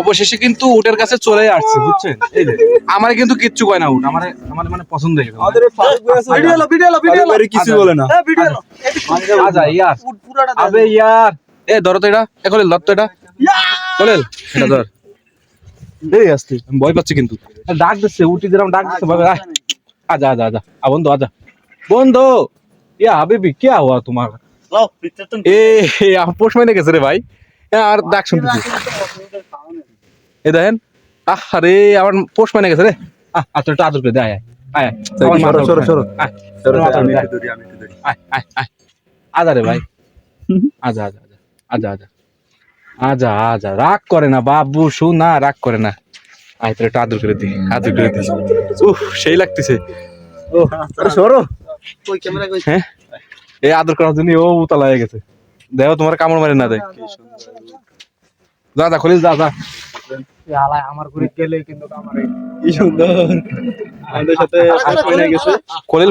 অবশেষে কিন্তু উটের কাছে চলে আসছে বুঝছেন? এই যে আমার কিন্তু কিচ্ছু কয় না উট আমার আমার মানে পছন্দ হয়ে আমাদের ভিডিও লো ভিডিও লো ভিডিও লো কিছু বলে না। ভিডিও লো আজা ইয়ার। উট পুরাটা আবে ইয়ার। এ ধরো তো এটা। এখন লত তো এটা। বলেল এটা ধর। এই আসতে আমি ভয় পাচ্ছি কিন্তু। ডাক দিচ্ছে উটি দিলাম ডাক দিচ্ছে ভাবে আজা আজা আজা আ বন্ধু আজা বন্ধু ইয়া হাবিবি কে হুয়া তোমার? এ আপোষ মেনে গেছে রে ভাই। আর ডাক শুনতেছি এ দেখেন আরে আমার পোষ মাইনে গেছে রে। আহ আচ্ছা একটু আদর করে দে আয় আজা রে ভাই। আজা আজা আজা আজা আজা আজা রাগ করে না বাবু শোনা রাগ করে না। আয় তোর একটু আদর করে দি আদর করে দি। উফ সেই লাগতেছে। আরে সরো। কই ক্যামেরা কই? হ্যাঁ? এই আদর করার জন্য ও উতলা হয়ে গেছে। দেখো তোমার কামড় মারে না দেয়। যা যা খলিল যা যা। আলাই আমার ঘুরে গেলে কিন্তু কি সুন্দর। আমাদের সাথে গেছে।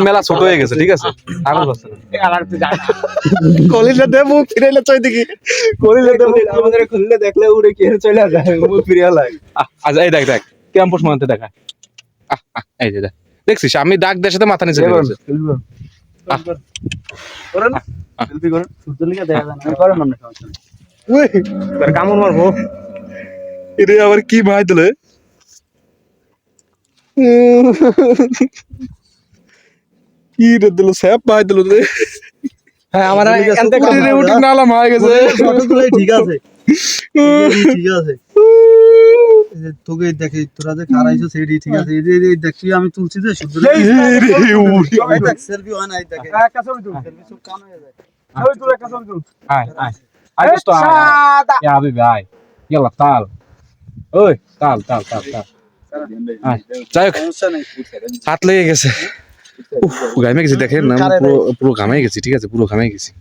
মেলা ছোট হয়ে গেছে ঠিক আছে? আগল পাচ্ছে না। আলার তুই জানা কলিলে দে মুখ ফিরাইলে চই দেখি। কলিলে দে মুখ আমাদের খুললে দেখলে উড়ে কি চলে যায়? মুখ ফিরিয়া লাগে আহ, এই দেখ দেখ মানতে দেখা। আহ, আহ, এই যে দেখ। দেখছিস আমি ডাক সাথে মাথা নিচে এবার গেছে আহ। করেন আহ। সেলফি করেন সূর্য লিখে দেখা যায় না করেন আমরা সমস্যা নেই। কামড় মারবো। এরে আবার কি ভাই দিলে কি রে দিল স্যাপ ভাই দিল রে হ্যাঁ আমার উঠি রে উঠি নালাম হয়ে গেছে। ঠিক আছে। ঠিক আছে। যে তোকে দেখি তোরা যে খারাইছো সেটি ঠিক আছে? এই যে এই দেখছি আমি তুলছি যে সেলফি হয় না এই দেখে একটা ছবি তুল। সেলফি সব কান হয়ে যায়। ছবি তুল একটা ছবি তুল। আয় আয়। আয় দোস্ত আয় আয়। ইয়া হাবিবি আয়। তাল। ওই তাল তাল তাল তাল। যাই হোক হাত লেগে গেছে। উফ, ঘামে গেছি দেখেন পুরো পুরো ঘামে গেছি ঠিক আছে? পুরো ঘামে গেছি।